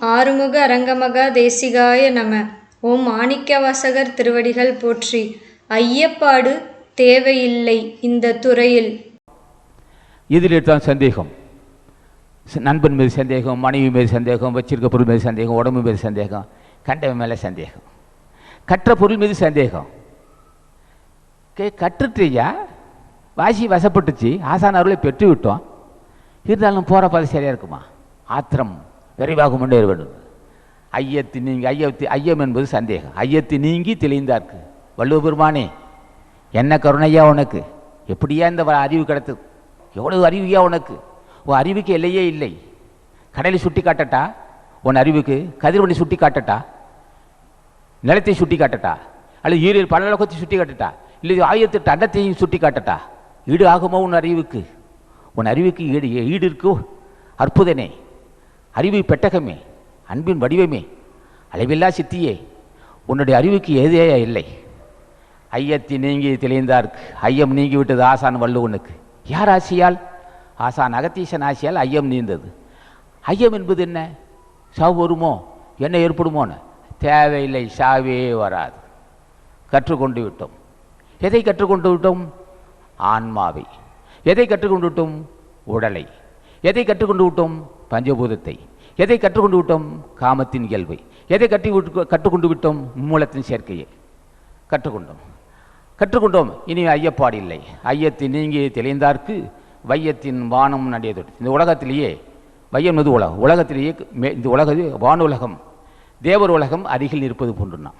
ஆறுமுக அரங்கமகா தேசிகாய நம. ஓம் மாணிக்கவாசகர் திருவடிகள் போற்றி. ஐயப்பாடு தேவையில்லை இந்த துறையில். இதில் தான் சந்தேகம். ச- நண்பன் மீது சந்தேகம் மனைவி மீது சந்தேகம் வச்சிருக்க பொருள் மீது சந்தேகம் உடம்பு மீது சந்தேகம் கண்டவன் மேலே சந்தேகம். கற்ற பொருள் மீது சந்தேகம். கே கற்றுட்டியா? வாசி வசப்பட்டுச்சு ஆசான அருளை பெற்று விட்டோம் இருந்தாலும் போகிற பாதை சரியாக இருக்குமா? ஆத்திரம். விரைவாக முன்னேற வேண்டும் ஐயத்து நீங்கி ஐயத்து ஐயம் என்பது சந்தேகம். ஐயத்து நீங்கி தெளிந்தார்க்கு. வள்ளுவ பெருமானே என்ன கருணையா உனக்கு? எப்படியா இந்த வ- அறிவு கிடைத்தது எவ்வளவு அறிவியா உனக்கு? உன் அறிவுக்கு எல்லையே இல்லை. கடலை சுட்டி காட்டட்டா? உன் அறிவுக்கு கதிரவனை சுட்டி காட்டட்டா? நிலத்தை சுட்டி காட்டட்டா? அல்லது ஈரில் பலலோகத்தை சுட்டி காட்டட்டா? இல்லை ஆயிரத்தெட்டு அண்டத்தையும் சுட்டி காட்டட்டா? ஈடு ஆகுமோ உன் அறிவுக்கு? உன் அறிவுக்கு ஈடு ஈடு இருக்கோ? அற்புதனே. அறிவு பெட்டகமே அன்பின் வடிவமே அளவில்லா சித்தியே உன்னுடைய அறிவுக்கு எதையா இல்லை. ஐயத்தி நீங்கி தெளிந்தார்க்கு ஐயம் நீங்கி விட்டது ஆசான் வள்ளுவனுக்கு யார் ஆசியால்? ஆசான் அகத்தீசன் ஆசியால் ஐயம் நீந்தது. ஐயம் என்பது என்ன? சாவு வருமோ? என்ன ஏற்படுமோன்னு? தேவையில்லை சாவே வராது. கற்றுக்கொண்டு விட்டோம். எதை கற்றுக்கொண்டு விட்டோம்? ஆன்மாவை. எதை கற்றுக்கொண்டு விட்டோம்? உடலை. எதை கற்றுக்கொண்டு விட்டோம்? பஞ்சபூதத்தை. எதை கற்றுக்கொண்டு விட்டோம் காமத்தின் இயல்பை. எதை கட்டி கற்றுக்கொண்டு விட்டோம் மூலத்தின் சேர்க்கையை. கற்றுக்கொண்டோம். கற்றுக்கொண்டோம். இனி ஐயப்பாடு இல்லை. ஐயத்தின் நீங்கி தெளிந்தார்க்கு வையத்தின் வானம் நடையது இந்த உலகத்திலேயே வையம் என்பது உலகம்? உலகத்திலேயே மே- இந்த உலக வானுலகம் தேவர் உலகம் அருகில் இருப்பது போன்றுனா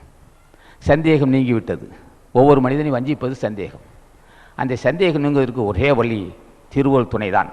சந்தேகம் நீங்கிவிட்டது. ஒவ்வொரு மனிதனையும் வஞ்சிப்பது சந்தேகம். அந்த சந்தேகம் நீங்குவதற்கு ஒரே வழி திருவள் துணைதான்.